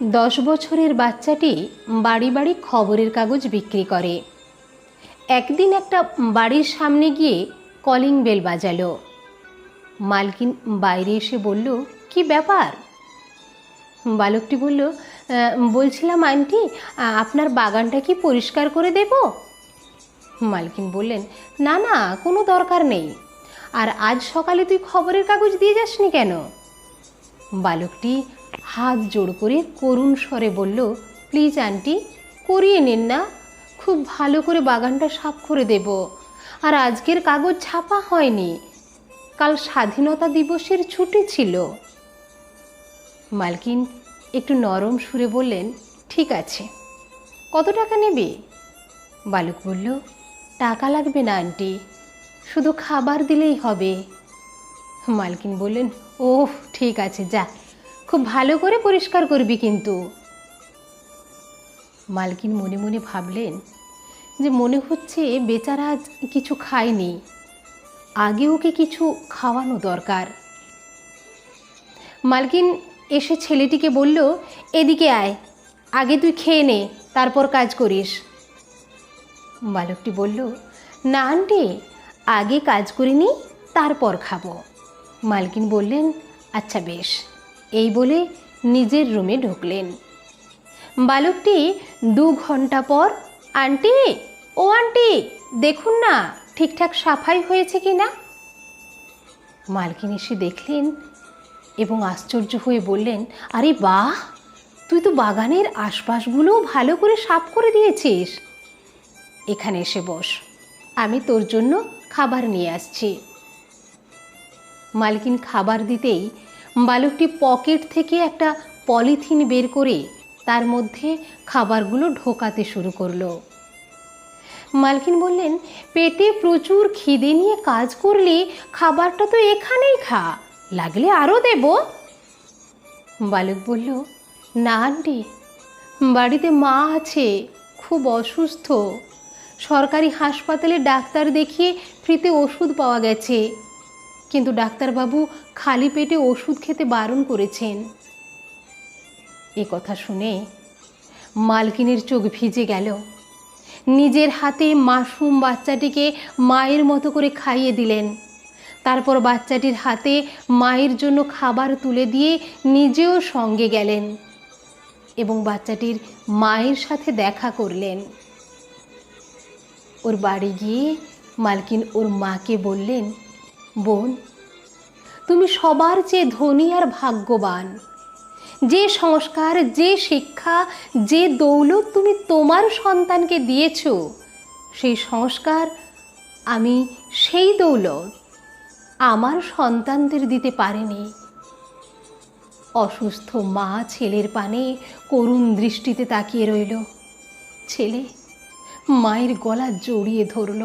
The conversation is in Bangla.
দশ বছরের বাচ্চাটি বাড়ি বাড়ি খবরের কাগজ বিক্রি করে। একদিন একটা বাড়ির সামনে গিয়ে কলিং বেল বাজালো। মালকিন বাইরে এসে বলল, কি ব্যাপার? বালকটি বলল বলছিলাম আন্টি আপনার বাগানটা কি পরিষ্কার করে দেব? মালকিন বললেন, না না, কোনো দরকার নেই। আর আজ সকালে তুই খবরের কাগজ দিয়ে যাসনি কেন? বালকটি হাত জোড় করে করুণ স্বরে বলল, প্লিজ আন্টি, করিয়ে নিন না। খুব ভালো করে বাগানটা সাফ করে দেব। আর আজকের কাগজ ছাপা হয়নি। কাল স্বাধীনতা দিবসের ছুটি ছিল। মালকিন একটু নরম সুরে বললেন, ঠিক আছে। কত টাকা নেবে? বালক বলল, টাকা লাগবে না আন্টি। শুধু খাবার দিলেই হবে। মালকিন বললেন, ওহ, ঠিক আছে, যা। খুব ভালো করে পরিষ্কার করবি কিন্তু। মালকিন মনে মনে ভাবলেন যে মনে হচ্ছে বেচারা আজ কিছু খায়নি। আগে ওকে কিছু খাওয়ানো দরকার। মালকিন এসে ছেলেটিকে বলল, এদিকে আয়, আগে তুই খেয়ে নে, তারপর কাজ করিস। বালকটি বলল, না আন্টি, আগে কাজ করিনি, তারপর খাব। মালকিন বললেন আচ্ছা বেশ। এই বলে নিজের রুমে ঢুকলেন। বালকটি দু ঘণ্টা পর, আন্টি, ও আন্টি, দেখুন না, ঠিকঠাক সাফাই হয়েছে কি না? মালকিন এসে দেখলেন এবং আশ্চর্য হয়ে বললেন, আরে বাহ, তুই তো বাগানের আশপাশগুলো ভালো করে সাফ করে দিয়েছিস। এখানে এসে বস, আমি তোর জন্য খাবার নিয়ে আসছি। মালকিন খাবার দিতেই বালকটি পকেট থেকে একটা পলিথিন বের করে তার মধ্যে খাবারগুলো ঢোকাতে শুরু করল। মালকিন বললেন, পেটে প্রচুর খিদে নিয়ে কাজ করলে খাবারটা তো এখানেই খা, লাগলে আরও দেব। বালক বলল, না আন্টি, বাড়িতে মা আছে, খুব অসুস্থ। সরকারি হাসপাতালে ডাক্তার দেখিয়ে ফ্রিতে ওষুধ পাওয়া গেছে। কিন্তু ডাক্তারবাবু খালি পেটে ওষুধ খেতে বারণ করেছেন। এ কথা শুনে মালকিনের চোখ ভিজে গেল। নিজের হাতে মাসুম বাচ্চাটিকে মায়ের মতো করে খাইয়ে দিলেন। তারপর বাচ্চাটির হাতে মায়ের জন্য খাবার তুলে দিয়ে নিজেও সঙ্গে গেলেন এবং বাচ্চাটির মায়ের সাথে দেখা করলেন। ওর বাড়ি গিয়ে মালকিন ওর মাকে বললেন বোন, তুমি সবার চেয়ে ধনী আর ভাগ্যবান। যে সংস্কার, যে শিক্ষা, যে দৌলত তুমি তোমার সন্তানকে দিয়েছ, সেই সংস্কার আমি সেই দৌলত আমার সন্তানদের দিতে পারিনি। অসুস্থ মা ছেলের পানে করুণ দৃষ্টিতে তাকিয়ে রইল। ছেলে মায়ের গলা জড়িয়ে ধরল।